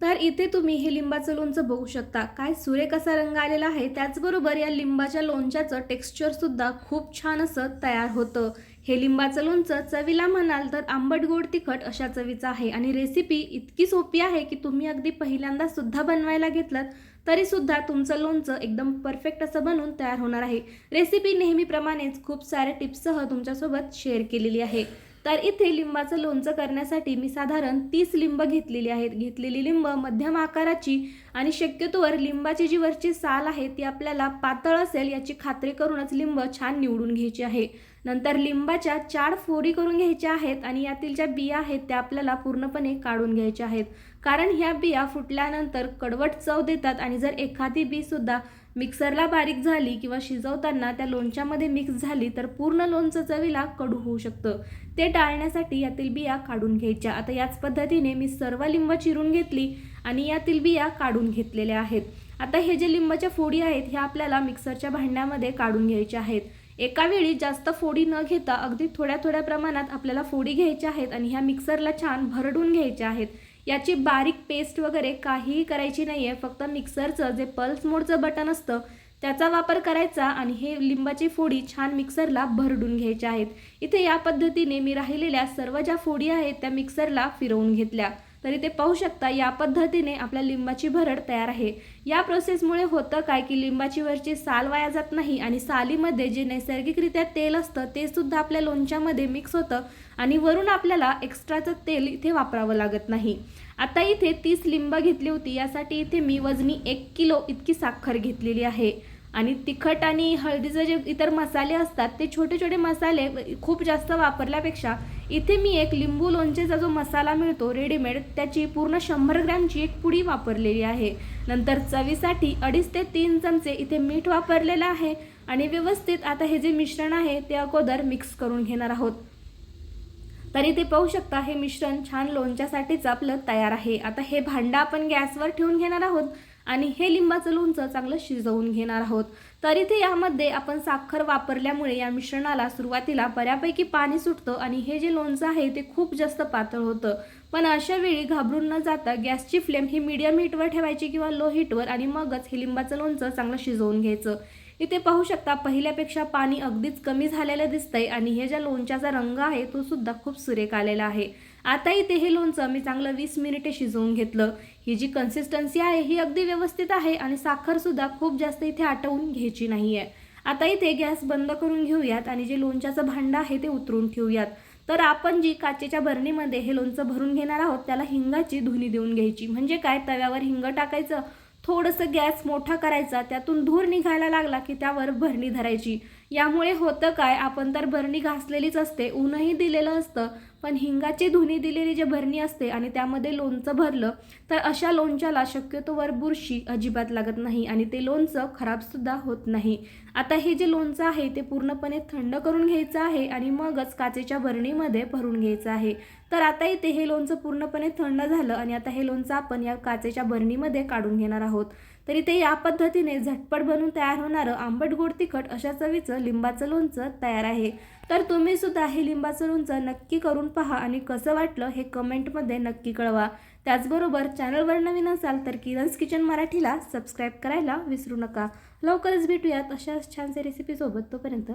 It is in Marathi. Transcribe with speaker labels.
Speaker 1: तर इथे तुम्ही हे लिंबाचं लोणचं बघू शकता. काय सुरेख असा रंग आलेला आहे. त्याचबरोबर या लिंबाच्या लोणच्याचं टेक्स्चर सुद्धा खूप छान असं तयार होतं. हे लिंबाचं लोणचं चवीला म्हणाल तर आंबट गोड तिखट अशा चवीचं आहे. आणि रेसिपी इतकी सोपी आहे की तुम्ही अगदी पहिल्यांदा सुद्धा बनवायला घेतलं तरी सुद्धा तुमचं लोणचं एकदम परफेक्ट असं बनून तयार होणार आहे. रेसिपी नेहमीप्रमाणेच खूप साऱ्या टिप्ससह तुमच्यासोबत शेअर केलेली आहे. तर इथे लिंबाचं लोणचं करण्यासाठी मी साधारण तीस लिंब घेतलेली आहेत. घेतलेली लिंब मध्यम आकाराची आणि शक्यतोवर लिंबाची जी वरची साल आहे ती आपल्याला पातळ असेल याची खात्री करूनच लिंब छान निवडून घ्यायची आहे. नंतर लिंबाच्या चार फोडी करून घ्यायच्या आहेत आणि यातील ज्या बिया आहेत त्या आपल्याला पूर्णपणे काढून घ्यायच्या आहेत. कारण ह्या बिया फुटल्यानंतर कडवट चव देतात आणि जर एखादी बी सुद्धा मिक्सरला बारीक झाली किंवा शिजवताना त्या लोणच्यामध्ये मिक्स झाली तर पूर्ण लोणचं चवीला कडू होऊ शकतं. ते टाळण्यासाठी यातील बिया काढून घ्यायच्या. आता याच पद्धतीने मी सर्व लिंब चिरून घेतली आणि यातील बिया काढून घेतलेल्या आहेत. आता हे जे लिंबाच्या फोडी आहेत ह्या आपल्याला मिक्सरच्या भांड्यामध्ये काढून घ्यायच्या आहेत. एका वेळी जास्त फोडी न घेता अगदी थोड्या थोड्या प्रमाणात आपल्याला फोडी घ्यायच्या आहेत आणि ह्या मिक्सरला छान भरडून घ्यायच्या आहेत. याची बारीक पेस्ट वगैरे काहीही करायची नाही आहे फक्त मिक्सरचं जे पल्स मोडचं बटन असतं त्याचा वापर करायचा आणि हे लिंबाची फोडी छान मिक्सरला भरडून घ्यायच्या आहेत. इथे या पद्धतीने मी राहिलेल्या सर्व ज्या फोडी आहेत त्या मिक्सरला फिरवून घेतल्या. तरी ते पाहू शकता या पद्धतीने आपल्या लिंबाची भरड तयार आहे. या प्रोसेसमुळे होतं काय की लिंबाची वरची साल वाया जात नाही आणि सालीमध्ये जे नैसर्गिकरित्या तेल असतं ते सुद्धा आपल्या लोणच्यामध्ये मिक्स होतं आणि वरून आपल्याला एक्स्ट्राचं तेल इथे वापरावं लागत नाही. आता इथे तीस लिंब घेतली होती यासाठी इथे मी वजनी एक किलो इतकी साखर घेतलेली आहे. आणि तिखट आणि हळदीचे जे इतर मसाले असतात ते छोटे छोटे मसाले खूप जास्त वापरल्यापेक्षा इथे मी एक लिंबू लोणचेचा जो मसाला मिळतो रेडीमेड त्याची पूर्ण शंभर ग्रॅमची एक पुडी वापरलेली आहे. नंतर चवीसाठी अडीच ते तीन चमचे इथे मीठ वापरलेलं आहे आणि व्यवस्थित आता हे जे मिश्रण आहे ते अगोदर मिक्स करून घेणार आहोत. तरी ते पाहू शकता हे मिश्रण छान लोणच्यासाठीच आपलं तयार आहे. आता हे भांडं आपण गॅसवर ठेवून घेणार आहोत. आणि हे लिंबाचं लोणचं चांगलं शिजवून घेणार आहोत. तर इथे यामध्ये आपण साखर वापरल्यामुळे या मिश्रणाला सुरुवातीला बऱ्यापैकी पाणी सुटतं आणि हे जे लोणचं आहे ते खूप जास्त पातळ होतं. पण अशा वेळी घाबरून न जाता गॅसची फ्लेम ही मीडियम हीटवर ठेवायची किंवा लो हीटवर आणि मगच हे लिंबाचं लोणचं चांगलं शिजवून घ्यायचं. इथे पाहू शकता पहिल्यापेक्षा पाणी अगदीच कमी झालेलं दिसतंय आणि हे ज्या लोणच्याचा रंग आहे तो सुद्धा खूप सुरेख आलेला आहे. आता इथे हे लोणचं मी चांगलं वीस मिनिटे शिजवून घेतलं. ही जी कन्सिस्टन्सी आहे ही अगदी व्यवस्थित आहे आणि साखर सुद्धा खूप जास्त इथे आटवून घ्यायची नाही आहे आता इथे गॅस बंद करून घेऊयात आणि जे लोणच्याचं भांडं आहे ते उतरून ठेवूयात. तर आपण जी काचेच्या भरणीमध्ये हे लोणचं भरून घेणार आहोत त्याला हिंगाची धुनी देऊन घ्यायची. म्हणजे काय? तव्यावर हिंग टाकायचं थोडंसं गॅस मोठा करायचा त्यातून धूर निघायला लागला की त्यावर भरणी धरायची. यामुळे होतं काय आपण तर भरणी घासलेलीच असते ऊनही दिलेलं असतं पण हिंगाची धुनी दिलेली जे भरणी असते आणि त्यामध्ये लोणचं भरलं तर अशा लोणच्याला शक्यतोवर बुरशी अजिबात लागत नाही आणि ते लोणचं खराबसुद्धा होत नाही. आता हे जे लोणचं आहे ते पूर्णपणे थंड करून घ्यायचं आहे आणि मगच काचेच्या भरणीमध्ये भरून घ्यायचं आहे. तर आता इथे हे लोणचं पूर्णपणे थंड झालं आणि आता हे लोणचं आपण या काचेच्या भरणीमध्ये काढून घेणार आहोत. तरी ते या पद्धतीने झटपट बनून तयार होणारं आंबट गोड तिखट अशा चवीचं लिंबाचं लोणचं तयार आहे. तर तुम्ही सुद्धा हे लिंबाचं लोणचं नक्की करून पहा आणि कसं वाटलं हे कमेंटमध्ये नक्की कळवा. त्याचबरोबर चॅनलवर नवीन असाल तर किरन्स किचन मराठीला सबस्क्राईब करायला विसरू नका. लवकरच भेटूयात अशाच छानशा रेसिपीसोबत तोपर्यंत